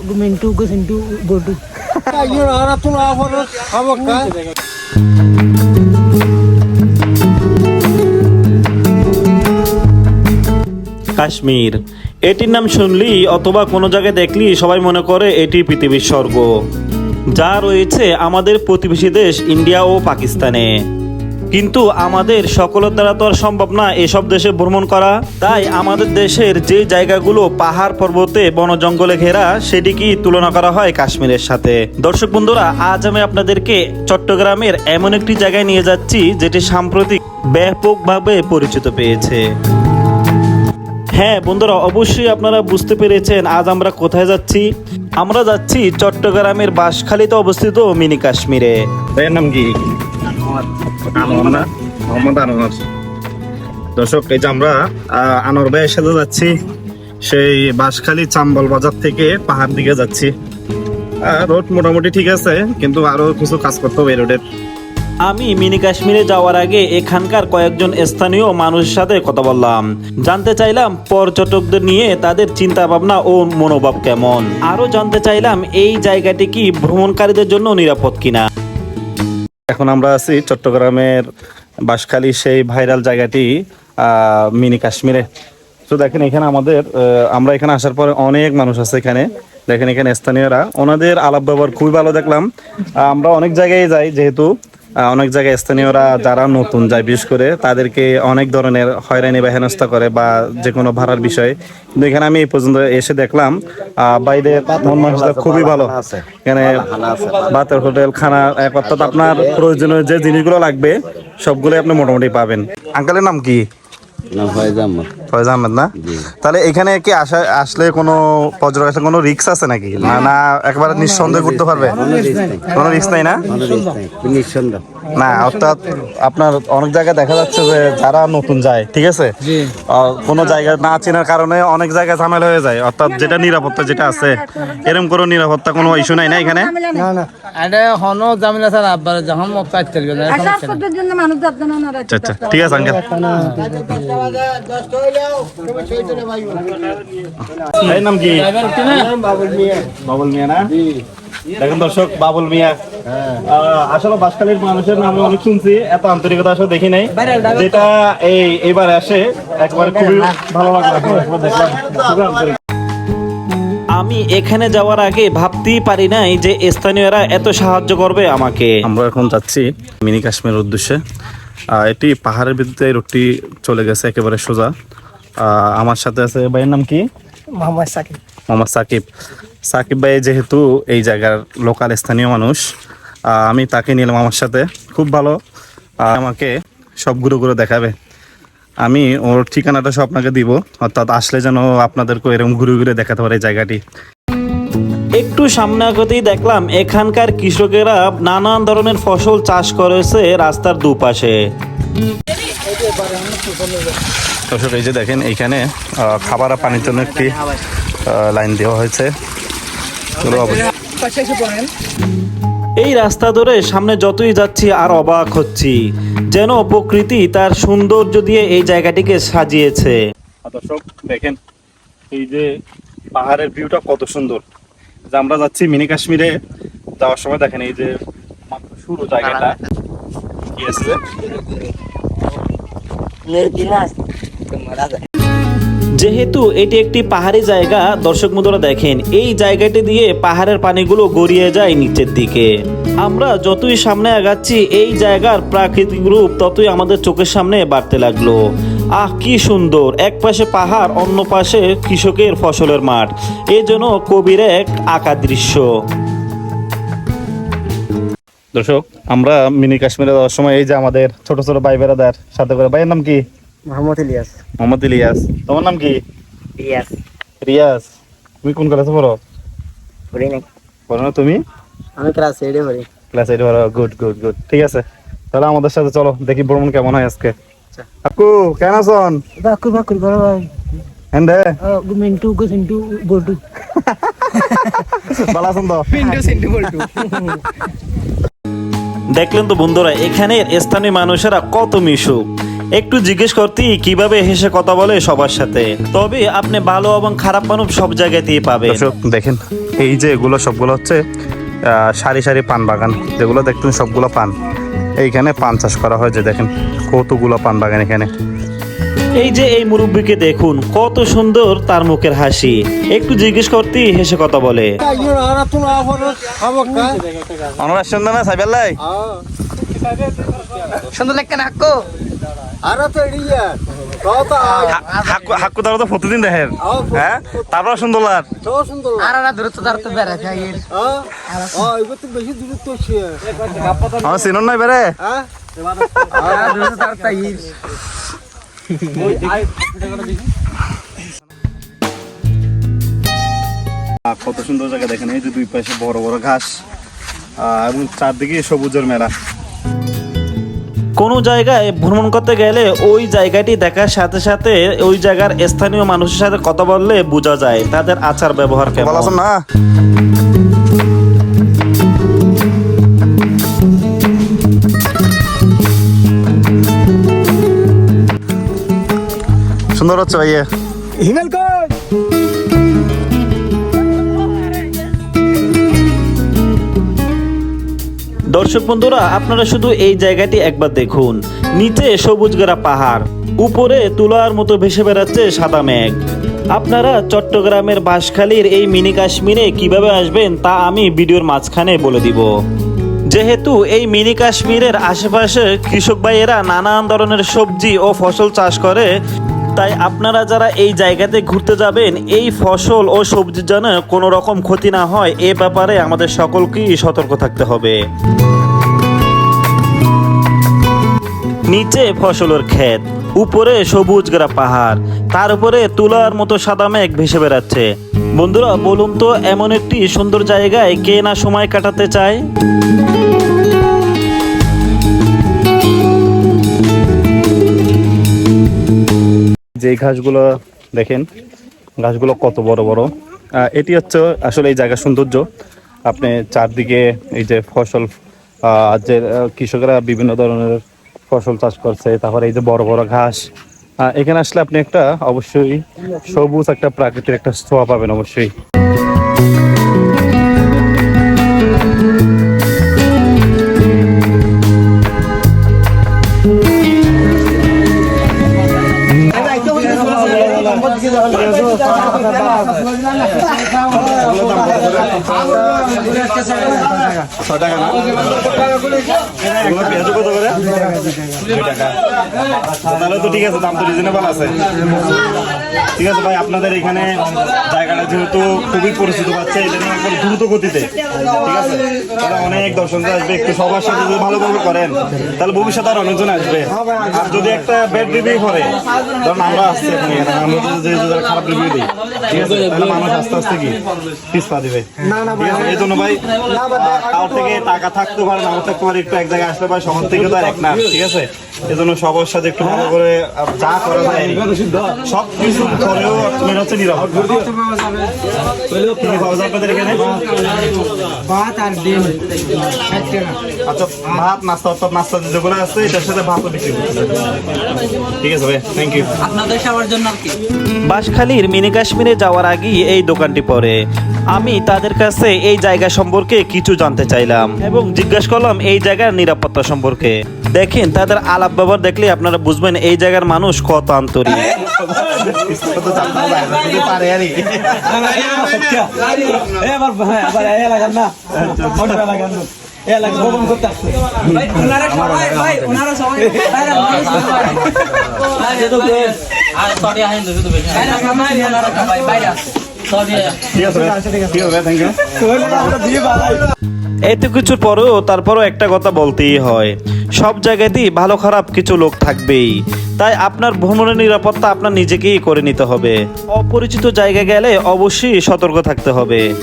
Gumintu, Gusintu, tuh? Kan? Kashmir এটির নাম শুনলি অথবা কোনো জায়গায় দেখলি সবাই মনে করে এটি পৃথিবীর স্বর্গ যা রয়েছে আমাদের প্রতিবেশী দেশ ইন্ডিয়া ও পাকিস্তানে কিন্তু আমাদের সকলের দ্বারা তো আর সম্ভব না এসব দেশে ভ্রমণ করা। তাই আমাদের দেশের যে জায়গাগুলো পাহাড় পর্বতে বন জঙ্গলে ঘেরা সেটিকেই তুলনা করা হয় কাশ্মীরের সাথে। দর্শক বন্ধুরা আজ আমি আপনাদেরকে চট্টগ্রামের এমন একটি জায়গায় নিয়ে যাচ্ছি যেটি সাম্প্রতিক ব্যাপকভাবে পরিচিত পেয়েছে। হ্যাঁ বন্ধুরা অবশ্যই আপনারা বুঝতে পেরেছেন আজ আমরা কোথায় যাচ্ছি। আমরা যাচ্ছি চট্টগ্রামের বাঁশখালীতে অবস্থিত মিনি কাশ্মীরে। নাম কি? মোহাম্মদ আনোয়ার। দর্শক, এই যে আমরা আনোয়ার ভাইয়ের সাথে যাচ্ছি, সেই বাঁশখালী চাম্বল বাজার থেকে পাহাড় দিকে যাচ্ছি। রোড মোটামুটি ঠিক আছে, কিন্তু আরও কিছু কাজ করতে হবে রোডের। আমি মিনি কাশ্মীরে যাওয়ার আগে এখানকার কয়েকজন স্থানীয় মানুষের সাথে কথা বললাম। জানতে চাইলাম পর্যটকদের নিয়ে তাদের চিন্তা ভাবনা ও মনোভাব কেমন। আরও জানতে চাইলাম এই জায়গাটি কি ভ্রমণকারীদের জন্য নিরাপদ কিনা। এখন আমরা আছি চট্টগ্রামের বাঁশখালী সেই ভাইরাল জায়গাটি মিনি কাশ্মীরে। তো দেখেন এখানে আমাদের আমরা এখানে আসার পরে অনেক মানুষ আছে এখানে। দেখেন এখানে স্থানীয়রা, ওনাদের আলাপ ব্যবহার খুবই ভালো দেখলাম। আমরা অনেক জায়গায় যাই যেহেতু অনেক জায়গায় স্থানীয়রা যারা নতুন যায়, বিশেষ করে তাদেরকে অনেক ধরনের হয়রানি বা হেনস্থা করে বা যে কোনো ভাড়ার বিষয়ে। কিন্তু এখানে আমি এই পর্যন্ত এসে দেখলাম বাইরে মন মানুষটা খুবই ভালো। এখানে বাতের হোটেল, খানা এক অর্থাৎ আপনার প্রয়োজনীয় যে জিনিসগুলো লাগবে, সবগুলোই আপনি মোটামুটি পাবেন। আঙ্কালের নাম কি? ফয়েজ আহমদ। না? তাহলে এখানে কি আসা আসলে কোনো পর্যটক আসলে কোনো রিক্স আছে নাকি? না না একবারে নিঃসন্দেহ করতে পারবে? কোনো রিক্স নাই। না? নিঃসন্দেহ। না অর্থাৎ আপনার অনেক জায়গায় দেখা যাচ্ছে যে যারা নতুন যায় ঠিক আছে? আহ, কোনো জায়গা না চেনার কারণে অনেক জায়গায় ঝামেলা হয়ে যায় অর্থাৎ যেটা নিরাপত্তা যেটা আছে এরকম কোনো নিরাপত্তা কোনো ইস্যু নাই না এখানে? এটা হনো জামিলা স্যার আব্বার যখন চাইতে পারবে না আচ্ছা আচ্ছা। ঠিক আছে আঙ্কেল। নাম কি? বাবুল মিয়া। না? দেখেন দর্শক বাবুল মিয়া আসলে বাসকালীর মানুষের নামে অনেক শুনছি এত আন্তরিকতা আসলে দেখি নাই। যেটা এই এবার আসে একবার খুবই ভালো লাগল দেখলাম আমি এখানে যাওয়ার আগে ভাবতেই পারি নাই যে স্থানীয়রা এত সাহায্য করবে আমাকে। আমরা এখন যাচ্ছি মিনি কাশ্মীর উদ্দেশ্যে। আহ, এটি পাহাড়ের এই রোডটি চলে গেছে একেবারে সোজা। আহ, আমার সাথে আছে ভাইয়ের নাম কি? মোহাম্মদ সাকিব। মোহাম্মদ সাকিব। সাকিব ভাই যেহেতু এই জায়গার লোকাল স্থানীয় মানুষ আমি তাকে নিলাম আমার সাথে। খুব ভালো। আমাকে সব ঘুরে ঘুরে দেখাবে। আমি ওর ঠিকানাটা সব আপনাকে দিব। অর্থাৎ আসলে যেন আপনাদেরকে এরকম ঘুরে ঘুরে দেখাতে পারে জায়গাটি। একটু সামনে আগতেই দেখলাম এখানকার কৃষকেরা নানান ধরনের ফসল চাষ করেছে রাস্তার দুপাশে। দর্শক এই যে দেখেন এইখানে খাবার আর পানির জন্য একটি লাইন দেওয়া হয়েছে। এই রাস্তা ধরে সামনে যতই যাচ্ছি আর অবাক হচ্ছি যেন প্রকৃতি তার সৌন্দর্য দিয়ে এই জায়গাটিকে সাজিয়েছে। দর্শক দেখেন এই যে পাহাড়ের ভিউটা কত সুন্দর। যে আমরা যাচ্ছি মিনি কাশ্মীরে যাওয়ার সময় দেখেন এই যে মাত্র শুরু জায়গাটা। কি আছে? যেহেতু এটি একটি পাহাড়ি জায়গা, দর্শক বন্ধুরা দেখেন, এই জায়গাটি দিয়ে পাহাড়ের পানিগুলো গড়িয়ে যায় নিচের দিকে। আমরা যতই সামনে আগাচ্ছি, এই জায়গার প্রাকৃতিক রূপ ততই আমাদের চোখের সামনে বাড়তে লাগল। আহ, কি সুন্দর! এক পাশে পাহাড়, অন্য পাশে কৃষকের ফসলের মাঠ। এই জন্য কবির এক আঁকা দৃশ্য। দর্শক, আমরা মিনি কাশ্মীরে যাওয়ার সময় এই যে আমাদের ছোট ছোট ভাই বেড়াদার সাথে করে, ভাইয়ের নাম কি? মোহাম্মদ ইলিয়াস। মোহাম্মদ ইলিয়াস। তোমার নাম কি? ইলিয়াস রিয়াজ। তুমি কোন ক্লাসে পড়ো? পড়ি নাই। পড়ো না তুমি? আমি ক্লাস এইটে পড়ি। ক্লাস এইট পড়ো। গুড গুড গুড ঠিক আছে। তাহলে আমাদের সাথে চলো দেখি ভ্রমণ কেমন হয় আজকে। আকু কেন আছেন? বাকুর বাকুর বড় ভাই। হ্যান্ডে গুমিন্টু গুসিন্টু বডু ভালো আছেন তো? পিন্টু সিন্টু বল্টু। দেখলেন তো বন্ধুরা এখানের স্থানীয় মানুষেরা কত মিশুক। একটু জিজ্ঞেস করতেই কীভাবে হেসে কথা বলে সবার সাথে? তবে আপনি ভালো এবং খারাপ মানুষ সব জায়গাতেই পাবে দেখেন এই যে এগুলো সবগুলো হচ্ছে সারি সারি পান বাগান। যেগুলো দেখতেন সবগুলো পান। এইখানে পান চাষ করা হয় যে দেখেন কতগুলো পান বাগান এখানে। এই যে এই মুরব্বীকে দেখুন কত সুন্দর তার মুখের হাসি। একটু জিজ্ঞেস করতেই হেসে কথা বলে। সুন্দর না সাইবেল্লাই সুন্দর লাগছে না হাক্কো তারা তো প্রতিদিন দেখেন হ্যাঁ? তারপর সুন্দর আমার নাই বেড়ে? কত সুন্দর জায়গা দেখেন। এই যে দুই পাশে বড় বড় ঘাস এবং চারদিকে সবুজের মেলা। কোনো জায়গায় ভ্রমণ করতে গেলে ওই জায়গাটি দেখার সাথে সাথে ওই জায়গার স্থানীয় মানুষের সাথে কথা বললে বোঝা যায় তাদের আচার ব্যবহার কেমন। না। সুন্দর হচ্ছে ভাইয়া। দর্শক বন্ধুরা, আপনারা শুধু এই জায়গাটি একবার দেখুন। নিচে সবুজ গেরা পাহাড়, উপরে তুলার মতো ভেসে বেড়াচ্ছে সাদা মেঘ। আপনারা চট্টগ্রামের বাঁশখালীর এই মিনি কাশ্মীরে কীভাবে আসবেন তা আমি ভিডিওর মাঝখানে বলে দিব। যেহেতু এই মিনি কাশ্মীরের আশেপাশে কৃষক ভাইয়েরা নানান ধরনের সবজি ও ফসল চাষ করে তাই আপনারা যারা এই জায়গাতে ঘুরতে যাবেন, এই ফসল ও সবজির যেন কোনো রকম ক্ষতি না হয়, এ ব্যাপারে আমাদের সকলকেই সতর্ক থাকতে হবে। নিচে ফসলের ক্ষেত, উপরে সবুজ গেরা পাহাড়, তার উপরে তুলার মতো সাদা মেঘ ভেসে বেড়াচ্ছে। বন্ধুরা, বলুন তো, এমন একটি সুন্দর জায়গায় কে না সময় কাটাতে চায়? যে ঘাসগুলো দেখেন, ঘাসগুলো কত বড় বড়। এটি হচ্ছে আসলে এই জায়গার সৌন্দর্য। আপনি চারদিকে এই যে ফসল যে কৃষকরা বিভিন্ন ধরনের ফসল চাষ করছে, তারপরে এই যে বড় বড় ঘাস। এখানে আসলে আপনি একটা অবশ্যই সবুজ একটা প্রাকৃতিক একটা ছোঁয়া পাবেন অবশ্যই। 감사합니다. এগুলো পেঁয়াজও কত করে? দুই টাকা। তাহলে তো ঠিক আছে দাম তো রিজনেবল আছে। ঠিক আছে ভাই আপনাদের এখানে জায়গাটা যেহেতু খুবই পরিচিত পাচ্ছে এটা নিয়ে একবার দ্রুত গতিতে। ঠিক আছে? তাহলে অনেক দর্শকরা আসবে একটু সবার সাথে যদি ভালোভাবে করেন তাহলে ভবিষ্যতে আর অনেকজন আসবে। আর যদি একটা ব্যাড রিভিউ করে ধরুন আমরা আসছি এখানে আমরা খারাপ রিভিউ দিই ঠিক আছে? তাহলে মানুষ আস্তে আস্তে কি? পিছপা দিবে। এই জন্য ভাই থেকে টাকা থাকতে পারে না থাকতে পারে একটু এক জায়গায় আসতে পারে সবার থেকে তো আর এক না ঠিক আছে? এই জন্য সবার সাথে একটু ভালো করে যা করা যায়। সব কিছু করেও মেন হচ্ছে নিরাপদ। কি কি আপনাদের এখানে? ভাত আর ডিম আচ্ছা ভাত নাস্তা অর্থাৎ নাস্তা যেগুলো আছে এটার সাথে ভাতও বিক্রি করতেছে ঠিক আছে ভাই থ্যাংক ইউ বাঁশখালীর মিনি কাশ্মীরে যাওয়ার আগেই এই দোকানটি পড়ে। আমি তাদের কাছে এই জায়গা সম্পর্কে কিছু জানতে চাইলাম এবং জিজ্ঞাসা করলাম এই জায়গার নিরাপত্তা সম্পর্কে দেখেন তাদের আলাপ ব্যবহার দেখলে আপনারা বুঝবেন এই জায়গার মানুষ কত আন্তরিক। ঠিক আছে ঠিক আছে. এত কিছুর পরেও তারপরও একটা কথা বলতেই হয়। সব জায়গাতেই ভালো খারাপ কিছু লোক থাকবেই। তাই আপনার ভ্রমণের নিরাপত্তা আপনার নিজেকেই করে নিতে হবে। অপরিচিত জায়গায় গেলে অবশ্যই সতর্ক থাকতে হবে?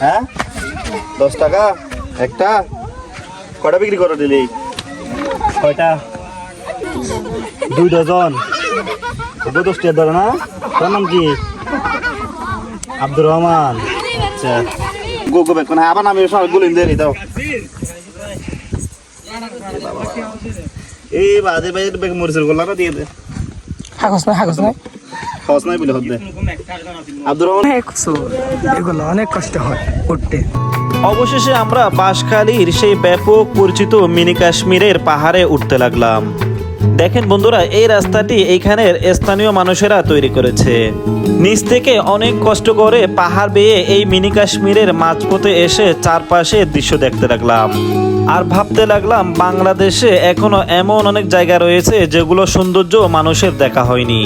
হ্যাঁ? দশ টাকা? একটা? কটা বিক্রি করো দিলি? কয়টা? দুই ডজন। তবু দশ ধরো না? তোর নাম কি? আব্দুর রহমান। আচ্ছা। গো গো বেকন আবার নামে সব গুলিন দাও। এই বাজে বাজে বেগ মরিচের গোলাটা দিয়ে দে। হাগস নাই হাগস নাই। খাওয়াস নাই বলে হদ্দে আব্দুর রহমান। অনেক এগুলো অনেক কষ্ট হয় উঠতে। অবশেষে আমরা বাঁশখালীর সেই ব্যাপক পরিচিত মিনি কাশ্মীরের পাহাড়ে উঠতে লাগলাম। দেখেন বন্ধুরা, এই রাস্তাটি এইখানের স্থানীয় মানুষেরা তৈরি করেছে। নিচ থেকে অনেক কষ্ট করে পাহাড় বেয়ে এই মিনি কাশ্মীরের মাঝপথে এসে চারপাশে দৃশ্য দেখতে লাগলাম। আর ভাবতে লাগলাম, বাংলাদেশে এখনও এমন অনেক জায়গা রয়েছে যেগুলো সৌন্দর্য মানুষের দেখা হয়নি।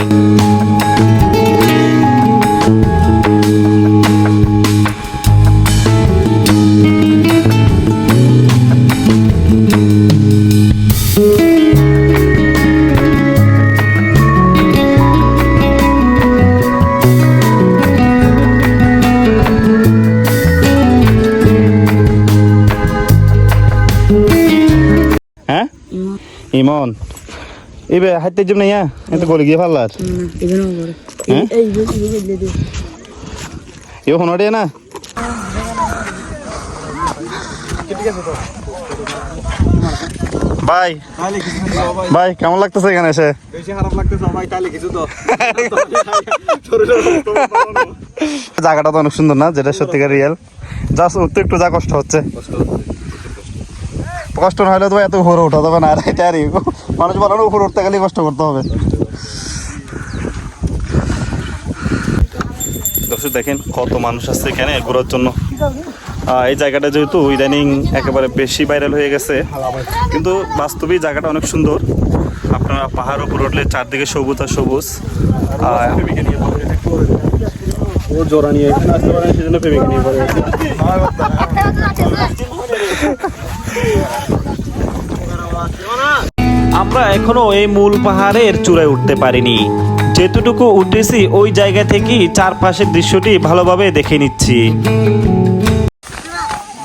ইমন। এবে হাইতে যাব না ইয়া এত গলি গিয়ে ফাল্লার হ্যাঁ? ইও হনো রে না? ভাই ভাই কেমন লাগতেছে এখানে এসে? জায়গাটা তো অনেক সুন্দর না যেটা সত্যিকার রিয়েল জাস্ট উঠতে একটু যা কষ্ট হচ্ছে। কষ্ট না হলে তো এত উপরে ওঠা যাবে না। এটা আর মানুষ বলে না উপরে উঠতে গেলে কষ্ট করতে হবে। দর্শক, দেখেন কত মানুষ আসছে এখানে ঘোরার জন্য। এই জায়গাটা যেহেতু ইদানিং একেবারে বেশি ভাইরাল হয়ে গেছে, কিন্তু বাস্তবিক জায়গাটা অনেক সুন্দর। আপনারা পাহাড় উপর উঠলে চারদিকে সবুজ আর সবুজ। জোড়া নিয়ে সেজন্য নিয়ে। আমরা এখনও এই মূল পাহাড়ের চূড়ায় উঠতে পারিনি। যেতটুকু উঠেছি, ওই জায়গা থেকেই চারপাশের দৃশ্যটি ভালোভাবে দেখে নিচ্ছি।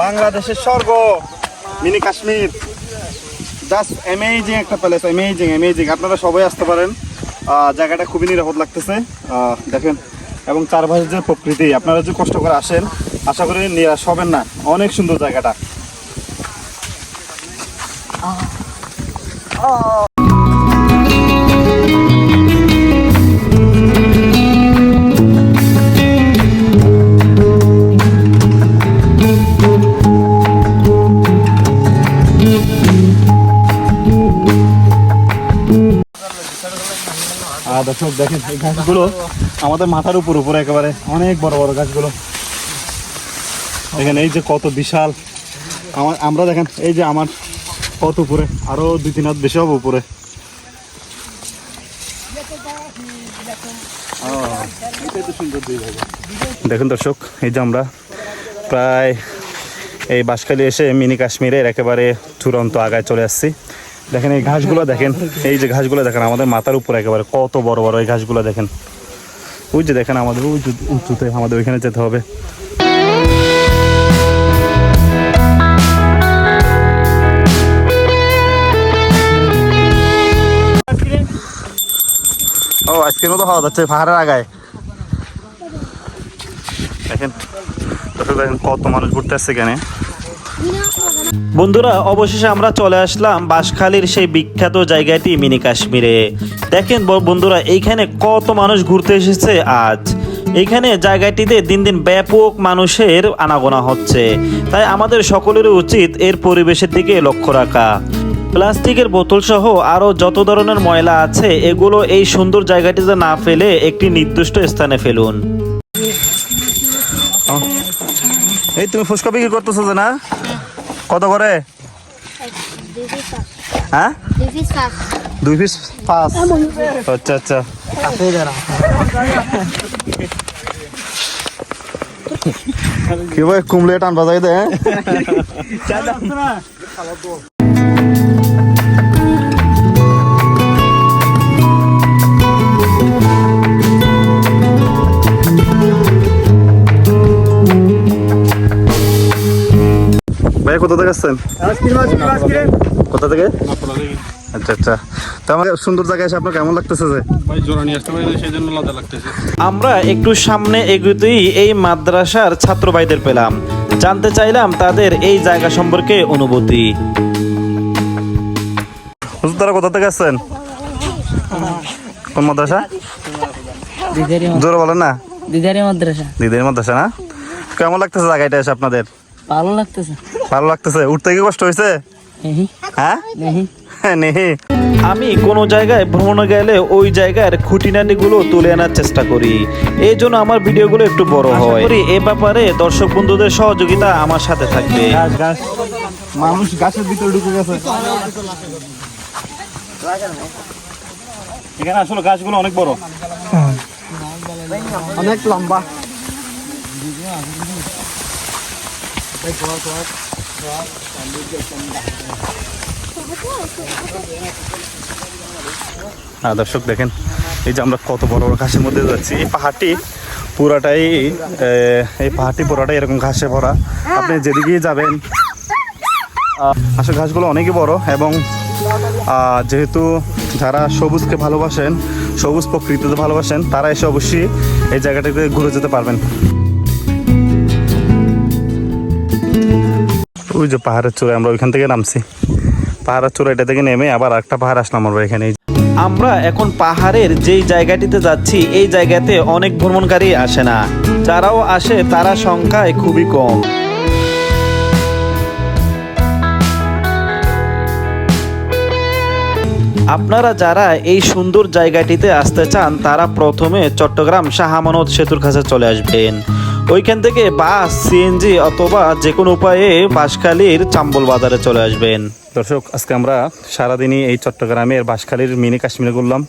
বাংলাদেশের স্বর্গ, মিনি কাশ্মীর। জাস্ট অ্যামেজিং একটা প্যালেস অ্যামেজিং অ্যামেজিং আপনারা সবাই আসতে পারেন। জায়গাটা খুবই নিরাপদ লাগতেছে। দেখেন, এবং চারপাশের যে প্রকৃতি, আপনারা যে কষ্ট করে আসেন, আশা করি নিরাশ হবেন না। অনেক সুন্দর জায়গাটা। দর্শক, দেখেন, এই গাছগুলো আমাদের মাথার উপর, উপরে একেবারে অনেক বড় বড় গাছগুলো। দেখেন, এই যে কত বিশাল। আমার আমরা দেখেন, এই যে আমার কত উপরে? আরও দুই তিন হাত বেশি হবে উপরে। দেখুন দর্শক, এই যে আমরা প্রায় এই বাঁশখালী এসে মিনি কাশ্মীরের একেবারে চূড়ান্ত আগায় চলে আসছি। দেখেন এই ঘাসগুলো দেখেন, এই যে ঘাসগুলো দেখেন, আমাদের মাথার উপরে একেবারে কত বড় বড় এই ঘাসগুলো দেখেন। ওই যে দেখেন আমাদের ওই উঁচুতে আমাদের ওইখানে যেতে হবে। ও আইসক্রিমও তো খাওয়া যাচ্ছে পাহাড়ের আগায়। দেখেন দেখেন কত মানুষ ঘুরতে আসছে এখানে। বন্ধুরা, অবশেষে আমরা চলে আসলাম বাঁশখালীর সেই বিখ্যাত জায়গাটি মিনি কাশ্মীরে। দেখেন বন্ধুরা, এইখানে কত মানুষ ঘুরতে এসেছে আজ। এইখানে জায়গাটিতে দিন দিন ব্যাপক মানুষের আনাগোনা হচ্ছে। তাই আমাদের সকলেরই উচিত এর পরিবেশের দিকে লক্ষ্য রাখা। প্লাস্টিকের বোতল সহ আরও যত ধরনের ময়লা আছে এগুলো এই সুন্দর জায়গাটিতে না ফেলে একটি নির্দিষ্ট স্থানে ফেলুন। এই তুমি ফুচকা বিক্রি করতেছো যে না? কত করে? হ্যাঁ? দুই পিস পাঁচ। আচ্ছা আচ্ছা। কি ভাই কুমলে টান বাজাই দে হ্যাঁ? ভাই কোথা থেকে আসছেন? কোথা থেকে? আচ্ছা আচ্ছা। তো আমাকে সুন্দর জায়গায় এসে আপনার কেমন লাগতেছে যে? আমরা একটু সামনে এগুতেই এই মাদ্রাসার ছাত্র ভাইদের পেলাম। জানতে চাইলাম তাদের এই জায়গা সম্পর্কে অনুভূতি। হুজুর তারা কোথা থেকে আসছেন? কোন মাদ্রাসা? দিদারি জোরে বলেন না। দিদারি মাদ্রাসা। দিদির মাদ্রাসা না? কেমন লাগতেছে জায়গাটা এসে আপনাদের? ভালো লাগতেছে। ভালো লাগতেছে। উঠতে কি কষ্ট হয়েছে হ্যাঁ? নেহি। নেহি। আমি কোনো জায়গায় ভ্রমণে গেলে ওই জায়গার খুঁটিনাটি গুলো তুলে আনার চেষ্টা করি। এই জন্য আমার ভিডিওগুলো একটু বড় হয়। এ ব্যাপারে দর্শক বন্ধুদের সহযোগিতা আমার সাথে থাকবে। মানুষ গাছের ভিতরে ঢুকে গেছে। এখানে আসলে গাছগুলো অনেক বড়। অনেক লম্বা। হ্যাঁ দর্শক দেখেন, এই যে আমরা কত বড় বড় ঘাসের মধ্যে যাচ্ছি। এই পাহাড়টি পুরাটাই এই পাহাড়টি পুরাটাই এরকম ঘাসে ভরা। আপনি যেদিকেই যাবেন আসলে ঘাসগুলো অনেকই বড় এবং যেহেতু যারা সবুজকে ভালোবাসেন, সবুজ প্রকৃতিতে ভালোবাসেন, তারা এসে অবশ্যই এই জায়গাটাতে ঘুরে যেতে পারবেন। ওই যে পাহাড়ের চূড়ায় আমরা ওইখান থেকে নামছি। পাহাড়ের চূড়াটা থেকে নেমে আবার একটা পাহাড় আসলাম আমরা এখানে। আমরা এখন পাহাড়ের যেই জায়গাটিতে যাচ্ছি, এই জায়গাতে অনেক ভ্রমণকারী আসে না। যারাও আসে, তারা সংখ্যায় খুবই কম। আপনারা যারা এই সুন্দর জায়গাটিতে আসতে চান, তারা প্রথমে চট্টগ্রাম শাহ আমানত সেতুর কাছে চলে আসবেন। ওইখান থেকে বাস সিএনজি অথবা যে কোনো উপায়ে বাঁশখালীর চাম্বল বাজারে চলে আসবেন। দর্শক, আজকে আমরা সারাদিনই এই চট্টগ্রামের বাঁশখালীর মিনি কাশ্মীরে ঘুরলাম।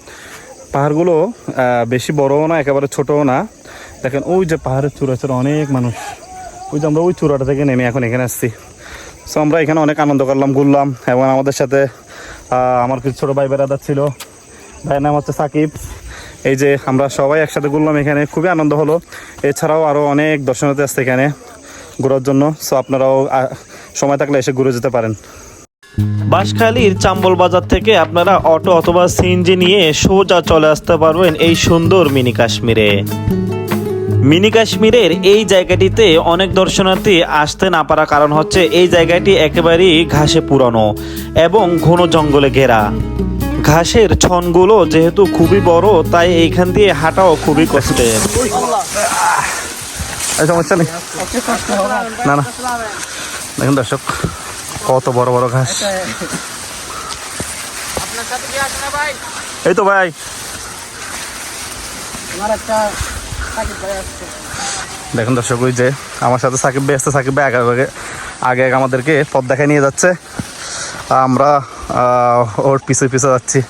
পাহাড়গুলো বেশি বড়ও না, একেবারে ছোটও না। দেখেন, ওই যে পাহাড়ের চূড়া চূড়া অনেক মানুষ। ওই যে আমরা ওই চূড়াটা থেকে নেমে এখন এখানে আসছি। সো আমরা এখানে অনেক আনন্দ করলাম, ঘুরলাম, এবং আমাদের সাথে আমার কিছু ছোটো ভাই বেড়াদার ছিল। ভাইয়ের নাম হচ্ছে সাকিব। এই যে আমরা সবাই একসাথে ঘুরলাম এখানে, খুবই আনন্দ হলো। এছাড়াও আরও অনেক দর্শনার্থী আসছে এখানে ঘোরার জন্য সো আপনারাও সময় থাকলে এসে ঘুরে যেতে পারেন। বাঁশখালীর চাম্বল বাজার থেকে আপনারা অটো অথবা সিএনজি নিয়ে সোজা চলে আসতে পারবেন এই সুন্দর মিনি কাশ্মীরে। মিনি কাশ্মীরের এই জায়গাটিতে অনেক দর্শনার্থী আসতে না পারার কারণ হচ্ছে এই জায়গাটি একেবারেই ঘাসে পুরানো এবং ঘন জঙ্গলে ঘেরা। ঘাসের ছনগুলো যেহেতু খুবই বড়, তাই এইখান দিয়ে হাঁটাও খুবই কষ্টের সমস্যা নেই। না না। দেখুন দর্শক, কত বড় বড় ঘাস। এই তো ভাই। দেখুন দর্শক, ওই যে আমার সাথে সাকিব ভাই আসছে সাকিব ভাই আগে আগে আগে আমাদেরকে পথ দেখায় নিয়ে যাচ্ছে। আমরা ওর পিছে পিছে যাচ্ছি।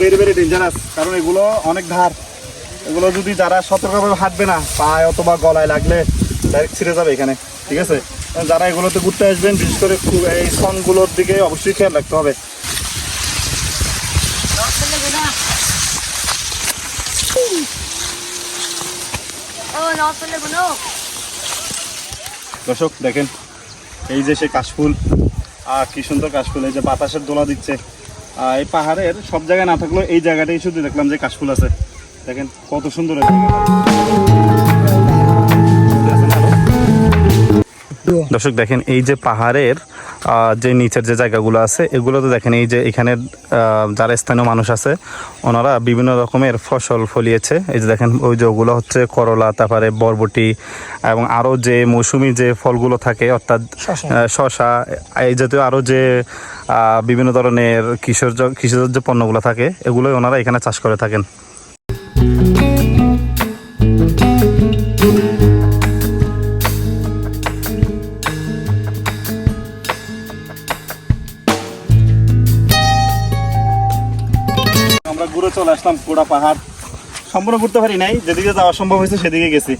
ভেরি ভেরি ডেঞ্জারাস কারণ এগুলো অনেক ধার। এগুলো যদি যারা সতর্কভাবে হাঁটবে না পায়ে অথবা গলায় লাগলে ডাইরেক্ট ছিঁড়ে যাবে এখানে ঠিক আছে? যারা এগুলোতে ঘুরতে আসবেন বিশেষ করে খুব এই সনগুলোর দিকে অবশ্যই খেয়াল রাখতে হবে। দর্শক, দেখেন, এই যে সে কাশফুল, আর কি সুন্দর কাশফুল, এই যে বাতাসের দোলা দিচ্ছে। এই পাহাড়ের সব জায়গায় না থাকলেও এই জায়গাটাই শুধু দেখলাম যে কাশফুল আছে। দেখেন, কত সুন্দর দর্শক, দেখেন, এই যে পাহাড়ের যে নিচের যে জায়গাগুলো আছে এগুলোতে দেখেন এই যে এখানে যারা স্থানীয় মানুষ আছে ওনারা বিভিন্ন রকমের ফসল ফলিয়েছে। এই যে দেখেন ওই যে ওগুলো হচ্ছে করলা তারপরে বরবটি এবং আরও যে মৌসুমি যে ফলগুলো থাকে অর্থাৎ শশা এই জাতীয় আরও যে বিভিন্ন ধরনের কৃষজ কৃষিজ যে পণ্যগুলো থাকে এগুলোই ওনারা এখানে চাষ করে থাকেন। চলে আসলাম পোড়া পাহাড়। সম্পূর্ণ ঘুরতে পারি নাই, যেদিকে যাওয়া সম্ভব হয়েছে সেদিকে গেছি।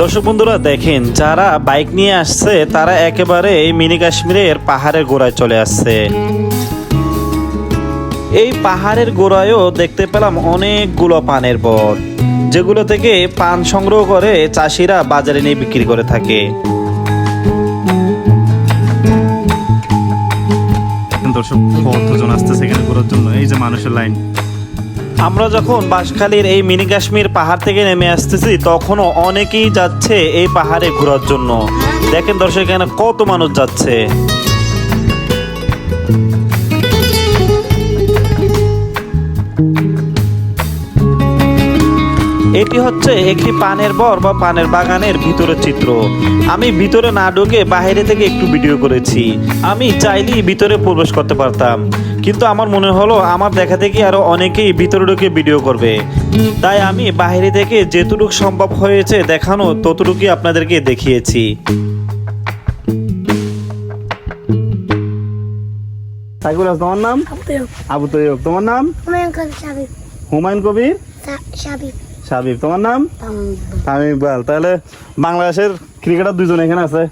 দর্শক বন্ধুরা, দেখেন, যারা বাইক নিয়ে আসছে, তারা একেবারে মিনি কাশ্মীরের পাহাড়ের গোড়ায় চলে আসছে। এই পাহাড়ের গোড়ায়ও দেখতে পেলাম অনেকগুলো পানের বট। যেগুলো থেকে পান সংগ্রহ করে চাষিরা বাজারে নিয়ে বিক্রি করে থাকে। দর্শক কতজন আসতেছে এখানে ঘোরার জন্য। এই যে মানুষের লাইন। আমরা যখন বাঁশখালীর এই মিনি কাশ্মীর পাহাড় থেকে নেমে আসতেছি তখনও অনেকেই যাচ্ছে এই পাহাড়ে ঘোরার জন্য। দেখেন দর্শক এখানে কত মানুষ যাচ্ছে। এটি হচ্ছে একটি পানের বর বা পানের বাগানের ভিতরের চিত্র। আমি ভিতরে না ঢুকে বাইরে থেকে একটু ভিডিও করেছি। আমি চাইলেই ভিতরে প্রবেশ করতে পারতাম। কিন্তু আমার মনে হলো আমার দেখা থেকে আরও অনেকেই ভিতরে ঢুকে ভিডিও করবে। তাই আমি বাইরে থেকে যেটুকু সম্ভব হয়েছে দেখানো ততটুকুই আপনাদেরকে দেখিয়েছি। সাইকুল তোমার নাম? আবু তৈয়ব। তোমার নাম? হুমায়ুন কবির সাবিব। হুমায়ুন কবির? সাবিব। সাবিব তোমার নাম? আমি ইকবাল। তাহলে বাংলাদেশের ক্রিকেটার দুজন এখানে আছে।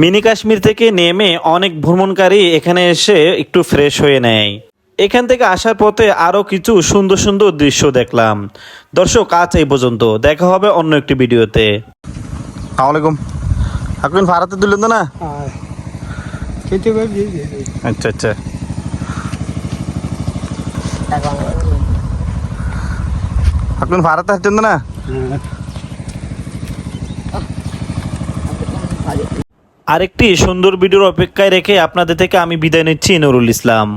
মিনি কাশ্মীর থেকে নেমে অনেক ভ্রমণকারী এখানে এসে একটু ফ্রেশ হয়ে নেয়। এখান থেকে আসার পথে আরও কিছু সুন্দর সুন্দর দৃশ্য দেখলাম। দর্শক আজ এই পর্যন্ত। দেখা হবে অন্য একটি ভিডিওতে। আসসালামাইকুম আপনি ভাড়াতে দিলেন তো না? খেতে পারবি আচ্ছা আচ্ছা। আপনি ভারত আসছেন তো না? আরেকটি সুন্দর ভিডিওর অপেক্ষায় রেখে আপনাদের থেকে আমি বিদায় নিচ্ছি নুরুল ইসলাম।